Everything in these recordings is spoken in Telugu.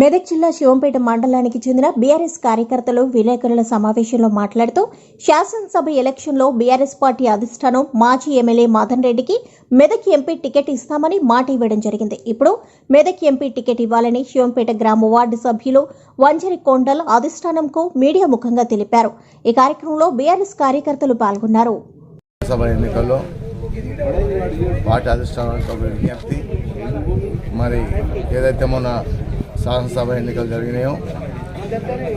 మెదక్ జిల్లా శివంపేట మండలానికి చెందిన బీఆర్ఎస్ కార్యకర్తలు విలేకరుల సమావేశంలో మాట్లాడుతూ శాసనసభ ఎలక్షన్లో బీఆర్ఎస్ పార్టీ అధిష్టానం మాజీ ఎమ్మెల్యే మదన్ రెడ్డికి మెదక్ ఎంపీ టికెట్ ఇస్తామని మాట ఇవ్వడం జరిగింది. ఇప్పుడు మెదక్ ఎంపీ టికెట్ ఇవ్వాలని శివంపేట గ్రామ వార్డు సభ్యులు వంజరి కొండల్ అధిష్టానంకు మీడియా ముఖంగా తెలిపారు. ఈ కార్యక్రమంలో బీఆర్ఎస్ కార్యకర్తలు పాల్గొన్నారు. ఎన్నికల్లో పార్టీ విజ్ఞప్తి మరి ఏదైతే మన శాసనసభ ఎన్నికలు జరిగినాయో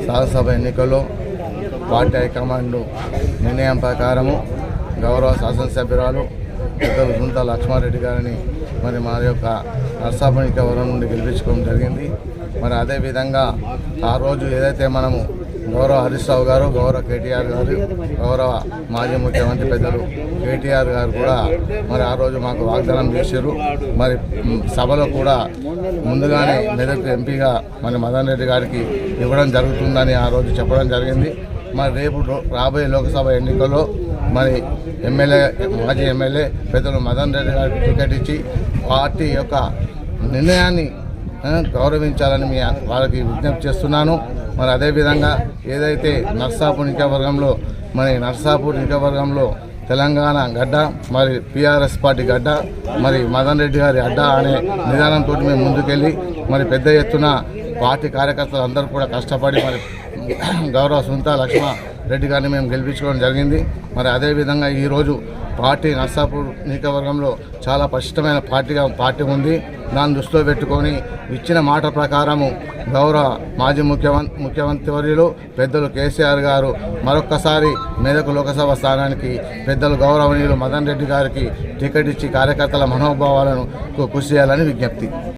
శాసనసభ ఎన్నికల్లో పార్టీ హైకమాండ్ నిర్ణయం ప్రకారము గౌరవ శాసనసభ్యురాలు పెద్దలు గుంట లక్ష్మారెడ్డి గారిని మరి మా యొక్క నర్సాపణి కవరం నుండి గెలిపించుకోవడం జరిగింది. మరి అదేవిధంగా ఆ రోజు ఏదైతే మనము గౌరవ హరీష్ రావు గారు గౌరవ కేటీఆర్ గారు గౌరవ మాజీ ముఖ్యమంత్రి పెద్దలు కేటీఆర్ గారు కూడా మరి ఆ రోజు మాకు వాగ్దానం చేశారు. మరి సభలో కూడా ముందుగానే మెదక్ ఎంపీగా మరి మదన్ రెడ్డి గారికి ఇవ్వడం జరుగుతుందని ఆ రోజు చెప్పడం జరిగింది. మరి రేపు రో- రాబోయే లోక్సభ ఎన్నికల్లో మరి ఎమ్మెల్యే మాజీ ఎమ్మెల్యే పెద్దలు మదన్ రెడ్డి గారికి టికెట్ ఇచ్చి పార్టీ యొక్క నిర్ణయాన్ని గౌరవించాలని మీ వాళ్ళకి విజ్ఞప్తి చేస్తున్నాను. మరి అదేవిధంగా ఏదైతే నర్సాపూర్ నియోజకవర్గంలో మరి నర్సాపూర్ నియోజకవర్గంలో తెలంగాణ గడ్డ మరి పిఆర్ఎస్ పార్టీ గడ్డ మరి మదన్ రెడ్డి గారి అడ్డ అనే నిదానంతో మేము ముందుకెళ్ళి మరి పెద్ద ఎత్తున పార్టీ కార్యకర్తలు అందరూ కూడా కష్టపడి మరి గౌరవ సునీత లక్ష్మ రెడ్డి గారిని మేము గెలిపించుకోవడం జరిగింది. మరి అదేవిధంగా ఈరోజు పార్టీ నర్సాపూర్ నియోజకవర్గంలో చాలా పటిష్టమైన పార్టీగా పార్టీ ఉంది. దాన్ని దృష్టిలో పెట్టుకొని ఇచ్చిన మాట ప్రకారము గౌరవ మాజీ ముఖ్యమంత్రి ముఖ్యమంత్రి వర్యులు పెద్దలు కేసీఆర్ గారు మరొక్కసారి మేరకు లోకసభ స్థానానికి పెద్దలు గౌరవనీయులు మదన్ రెడ్డి గారికి టికెట్ ఇచ్చి కార్యకర్తల మనోభావాలను కృషి చేయాలని విజ్ఞప్తి.